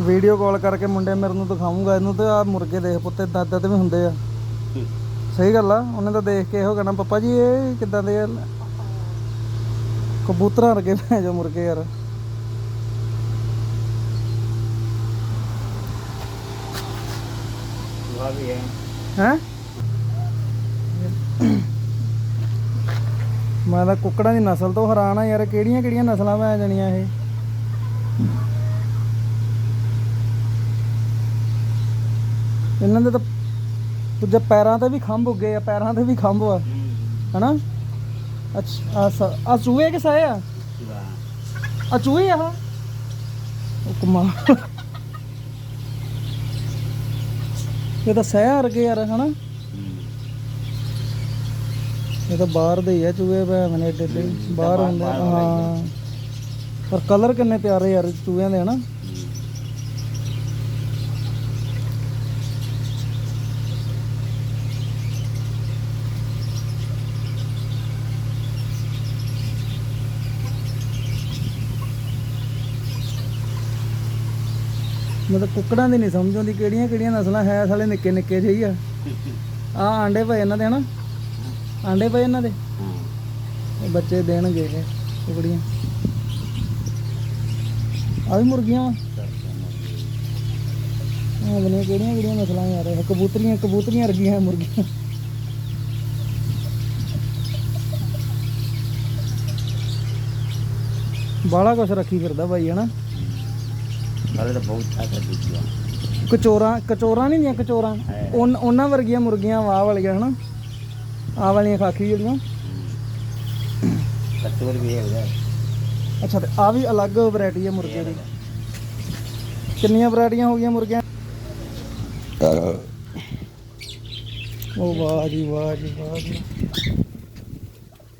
Video call ਕਰਕੇ ਮੁੰਡੇ ਮੇਰੇ ਨੂੰ ਦਿਖਾਉਂਗਾ ਇਹਨੂੰ ਤੇ ਆ ਮੁਰਗੇ ਦੇਖ ਪੁੱਤੇ ਦਾਦਾ ਤੇ ਵੀ ਹੁੰਦੇ ਆ। ਸਹੀ ਗੱਲ ਆ ਉਹਨੇ ਤਾਂ ਦੇਖ ਕੇ ਇਹੋ ਕਹਿਣਾ ਪਪਾ ਜੀ ਇਹ ਕਿੱਦਾਂ ਦੇ ਆ? ਕਬੂਤਰਾਂ ਵਰਗੇ ਨੇ ਜੋ ਮੁਰਗੇ ਯਾਰ। ਮੈਂ ਤਾਂ ਕੁੱਕੜਾਂ ਦੀ ਨਸਲ ਤੋਂ ਹੈਰਾਨ ਆ ਯਾਰ ਕਿਹੜੀਆਂ ਕਿਹੜੀਆਂ ਨਸਲਾਂ ਮੈਂ ਜਾਣੀਆਂ ਇਹ? ਇਹਨਾਂ ਦੇ ਤਾਂ ਦੂਜੇ ਪੈਰਾਂ ਤੇ ਵੀ ਖੰਭ ਉੱਗੇ ਆ, ਪੈਰਾਂ ਤੇ ਵੀ ਖੰਭ ਆ। ਹਨਾ? ਅੱਛਾ ਆ ਚੂਹੇ ਕਿ ਸਹੇ ਆ? ਆ ਚੂਹੇ ਆ ਉਹ ਕਮਾਲ ਇਹ ਤਾਂ ਸਹਿ ਵਰਗੇ ਯਾਰ, ਹਨਾ? ਇਹ ਤਾਂ ਬਾਹਰ ਦੇ ਹੀ ਆ ਚੂਹੇ ਭੈ ਮਨੇ ਏਡੇ ਏਡੇ ਬਾਹਰ ਹੁੰਦੇ ਹਾਂ। ਪਰ ਕਲਰ ਕਿੰਨੇ ਪਿਆਰੇ ਯਾਰ ਚੂਹਿਆਂ ਦੇ, ਹਨਾ? ਮਤਲਬ ਕੁੱਕੜਾਂ ਦੀ ਨਹੀਂ ਸਮਝ ਆਉਂਦੀ ਕਿਹੜੀਆਂ ਕਿਹੜੀਆਂ ਨਸਲਾਂ ਹੈ ਸਾਲੇ ਨਿੱਕੇ ਨਿੱਕੇ ਜਿਹੀ ਆ। ਆ ਆਂਡੇ ਪਏ ਇਹਨਾਂ ਦੇ ਹਨਾ? ਆਂਡੇ ਪਏ ਇਹਨਾਂ ਦੇ? ਇਹ ਬੱਚੇ ਦੇਣਗੇ ਇਹ ਕੁਕੜੀਆਂ। ਆ ਵੀ ਮੁਰਗੀਆਂ ਆ ਬਣੇ ਕਿਹੜੀਆਂ ਕਿਹੜੀਆਂ ਨਸਲਾਂ ਯਾਰ ਇਹ ਕਬੂਤਰੀਆਂ ਕਬੂਤਰੀਆਂ ਵਰਗੀਆਂ ਮੁਰਗੀਆਂ। ਬਾਲਾ ਕੁਛ ਰੱਖੀ ਫਿਰਦਾ ਬਾਈ ਹਨਾ? ਕੱਲ ਤਾਂ ਬਹੁਤ ਥਾਂ ਤੇ ਬੀਜੀਆਂ ਕਚੋਰਾ ਕਚੋਰਾ ਨਹੀਂ ਦੀਆਂ ਕਚੋਰਾ? ਹੈ। ਉਹਨਾਂ ਵਰਗੀਆਂ ਮੁਰਗੀਆਂ ਵਾਹ ਵਾਲੀਆਂ ਹਨਾ? ਆਹ ਵਾਲੀਆਂ ਖਾਕੀ ਜਿਹੜੀਆਂ ਕਤੂਰ ਵੀ ਹੈ ਉਹਦਾ ਅੱਛਾ ਤੇ ਆ ਵੀ ਅਲੱਗ ਵੈਰਾਈਟੀ ਹੈ ਮੁਰਗੀਆਂ ਦੀ। ਕਿੰਨੀਆਂ ਵੈਰਾਈਟੀਆਂ ਹੋ ਗਈਆਂ ਮੁਰਗੀਆਂ? ਉਹ ਵਾਹ ਜੀ ਵਾਹ ਜੀ ਵਾਹ ਜੀ।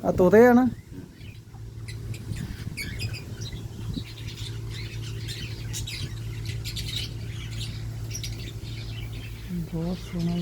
ਆ ਤੋਤੇ ਆ ਨਾ? জোর শুনে